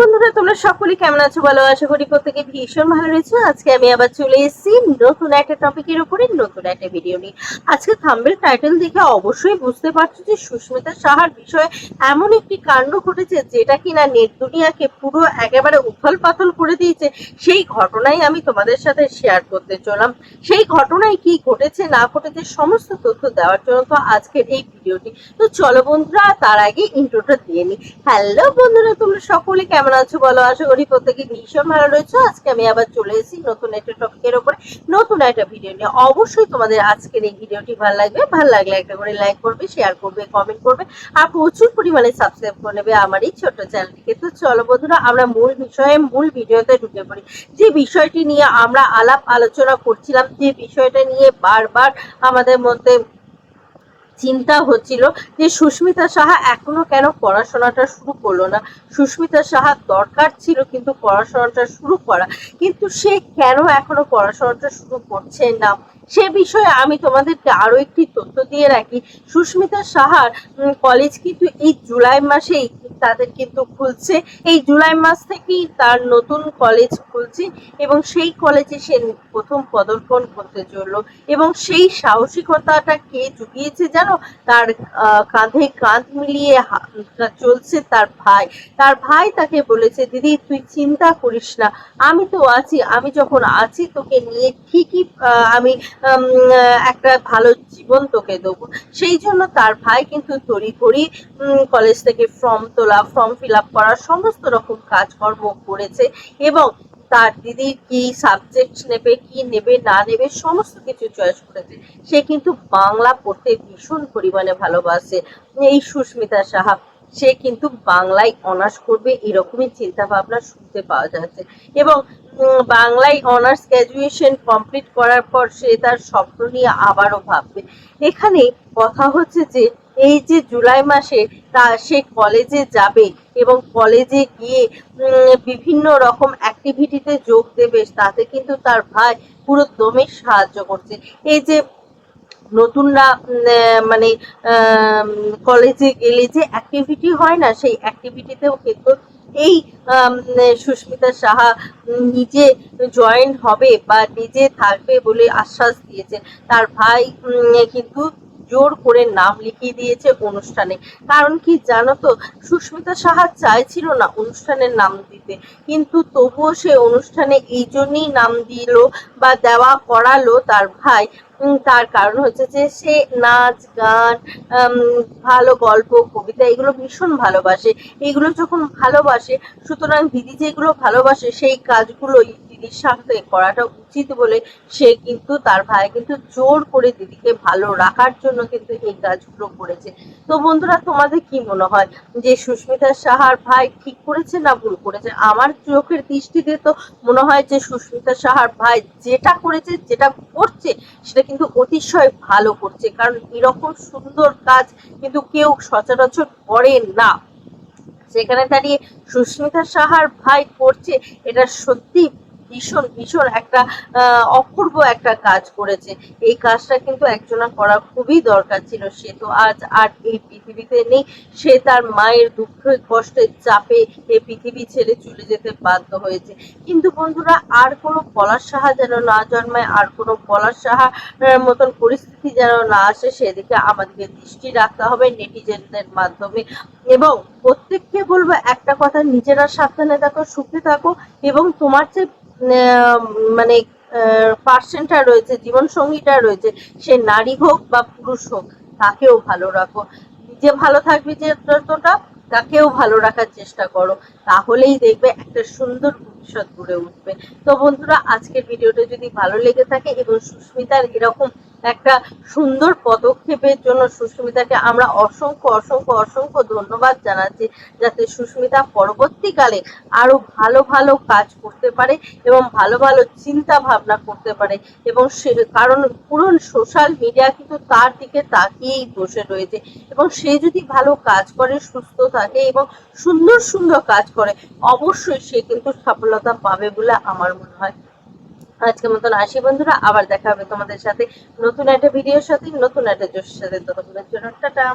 বন্ধুরা, তোমরা সকলে কেমন আছো বলো? আশা করি প্রত্যেকে ভীষণ ভালো রয়েছে। আজকে আমি আবার চলে এসেছি নতুন একটা টপিকের উপরে, নতুন একটা ভিডিও নিয়ে। আজকে থাম্বেল টাইটেল দেখে অবশ্যই বুঝতে পারছ যে সুস্মিতা সাহার বিষয়ে এমন একটি কাণ্ড ঘটেছে যেটা কিনা নেট দুনিয়াকে পুরো একেবারে উথল পাথল করে দিয়েছে। সেই ঘটনাই আমি তোমাদের সাথে শেয়ার করতে চললাম। সেই ঘটনায় কি ঘটেছে, না ঘটেছে, সমস্ত তথ্য দেওয়ার জন্য তো আজকের এই ভিডিওটি তো চলো বন্ধুরা, তার আগে ইন্ট্রোটা দিয়ে নিই। হ্যালো বন্ধুরা, তোমরা সকলে কেমন আছো বলো, আশা করি প্রত্যেকে ভীষণ ভালো রয়েছে। আজকে আমি আবার চলে এসেছি নতুন একটা টপিকের উপরে, নতুন একটা ভিডিও নিয়ে। অবশ্যই তোমাদের আজকের এই ভিডিওটি ভালো লাগবে। ভালো লাগলে একটা করে লাইক করবে শেয়ার করবে কমেন্ট করবে, আর প্রচুর পরিমাণে সাবস্ক্রাইব করে নেবে আমার এই ছোট্ট চ্যানেলটিকে তো চলো বন্ধুরা, আমরা মূল বিষয়ে, মূল ভিডিওতে ঢুকে পড়ি। যে বিষয়টি নিয়ে আমরা আলাপ আলোচনা করছিলাম, যে বিষয়টা নিয়ে বারবার আমাদের মধ্যে চিন্তা হচ্ছিল যে সুস্মিতা সাহা এখনও কেন পড়াশোনাটা শুরু করল না? সুস্মিতা সাহার দরকার ছিল কিন্তু পড়াশোনাটা শুরু করা। কিন্তু সে কেন এখনও পড়াশোনাটা শুরু করছে না? সে বিষয়ে আমি তোমাদেরকে আরও একটি তথ্য দিয়ে রাখি। সুস্মিতা সাহার কলেজ কিন্তু এই জুলাই মাসেই তাদের কিন্তু খুলছে। এই জুলাই মাস থেকেই তার নতুন কলেজ খুলছে এবং সেই কলেজে সে প্রথম পদার্পণ করতে চলল। এবং সেই সাহসিকতাটা কে জুগিয়েছে জানো? তার কাঁধে কাঁধ মিলিয়ে চলছে তার ভাই। তার ভাই তাকে বলেছে, দিদি, তুই চিন্তা করিস না। আমি তো আছি। আমি যখন আছি তোকে নিয়ে ঠিকই আমি একটা ভালো জীবন তোকে দেবো। সেই জন্য তার ভাই কিন্তু তড়ি তড়িঘড়ি কলেজ থেকে ফর্ম তোলা ফর্ম ফিল আপ করার সমস্ত রকম কাজকর্ম করেছে এবং তার দিদি কি সাবজেক্ট নেবে, কি নেবে, না নেবে, সমস্ত কিছু চয়েস করেছে। সে কিন্তু বাংলা পড়তে ভীষণ পরিমাণে ভালোবাসে। এই সুস্মিতা সাহা, সে কিন্তু বাংলায় অনার্স করবে এরকমই চিন্তা ভাবনা শুনতে পাওয়া যাচ্ছে। এবং বাংলায় অনার্স গ্র্যাজুয়েশন কমপ্লিট করার পর সে তার স্বপ্ন নিয়ে আবারও ভাববে। এখানে কথা হচ্ছে যে এই যে জুলাই মাসে তা সে কলেজে যাবে এবং কলেজে গিয়ে বিভিন্ন রকম অ্যাক্টিভিটিতে যোগ দেবে, তাতে কিন্তু তার ভাই পুরো দমে সাহায্য করছে। এই যে নতুনরা মানে কলেজে গেলে যে অ্যাক্টিভিটি হয় না, সেই অ্যাক্টিভিটিতেও কিন্তু এই সুস্মিতা সাহা নিজে জয়েন হবে বা নিজে থাকবে বলে আশ্বাস দিয়েছে। তার ভাই কিন্তু জোর করে নাম লিখিয়ে দিয়েছে অনুষ্ঠানে। কারণ কি জানো তো, সুস্মিতা সাহা চাইছিল না অনুষ্ঠানের নাম দিতে। কিন্তু তবুও সে অনুষ্ঠানে এই জন্যই নাম দিল বা দেওয়া করালো তার ভাই। তার কারণ হচ্ছে যে সে নাচ, গান ভালো গল্প, কবিতা এগুলো ভীষণ ভালোবাসে। এগুলো যখন ভালোবাসে, সুতরাং দিদি যেগুলো ভালোবাসে সেই কাজগুলোই দিদির করাটা উচিত বলে সে কিন্তু তার ভাই কিন্তু জোর করে দিদিকে ভালো রাখার জন্য কিন্তু এই কাজগুলো করেছে। তো বন্ধুরা, তোমাদের কি মনে হয় যে সুস্মিতা সাহার ভাই ঠিক করেছে না ভুল করেছে? আমার চোখের দৃষ্টিতে তো মনে হয় যে সুস্মিতা সাহার ভাই যেটা করেছে, যেটা করছে, সেটা কিন্তু অতিশয় ভালো করছে। কারণ এরকম সুন্দর কাজ কিন্তু কেউ সচরাচর করে না। সেখানে দাঁড়িয়ে সুস্মিতা সাহার ভাই করছে, এটা সত্যি ভীষণ ভীষণ একটা অপূর্ব একটা কাজ করেছে। এই কাজটা কিন্তু একজনা করা খুবই দরকার ছিল। সে তো আজ আর এই পৃথিবীতে নেই। সে তার মায়ের দুঃখ কষ্টের চাপে এই পৃথিবী ছেড়ে চলে যেতে বাধ্য হয়েছে। কিন্তু বন্ধুরা, আর কোনো পলাশ সাহা যেন না জন্মায়, আর কোনো পলাশ সাহার মতন পরিস্থিতি যেন না আসে, সেদিকে আমাদেরকে দৃষ্টি রাখতে হবে নেটিজেনদের মাধ্যমে। এবং প্রত্যেককে বলব, একটা কথা নিজেরা সাবধানে থাকো, সুখে থাকো, এবং তোমার যে মানে পার্সেন্টটা রয়েছে জীবন সঙ্গীটা রয়েছে, সে নারী হোক বা পুরুষ হোক, তাকেও ভালো রাখো। নিজে ভালো থাকবে যে যতটা, তাকেও ভালো রাখার চেষ্টা করো। তাহলেই দেখবে একটা সুন্দর ভবিষ্যৎ গড়ে উঠবে। তো বন্ধুরা, আজকের ভিডিওটা যদি ভালো লেগে থাকে এবং সুস্মিতার এরকম একটা সুন্দর পদক্ষেপের জন্য সুস্মিতাকে আমরা অসংখ্য অসংখ্য অসংখ্য ধন্যবাদ জানাচ্ছি, যাতে সুস্মিতা পরবর্তীকালে আরও ভালো ভালো কাজ করতে পারে এবং ভালো ভালো চিন্তা ভাবনা করতে পারে এবং সে, কারণ পুরো সোশ্যাল মিডিয়া কিন্তু তার দিকে তাকিয়েই বসে রয়েছে এবং সে যদি ভালো কাজ করে, সুস্থ থাকে এবং সুন্দর সুন্দর কাজ করে, অবশ্যই সে কিন্তু সফলতা পাবে বলে আমার মনে হয়। আজকের মতন আসি বন্ধুরা, আবার দেখা হবে তোমাদের সাথে নতুন একটা ভিডিওর সাথে, নতুন একটা জোশের সাথে। ততক্ষণের জন্য টাটা।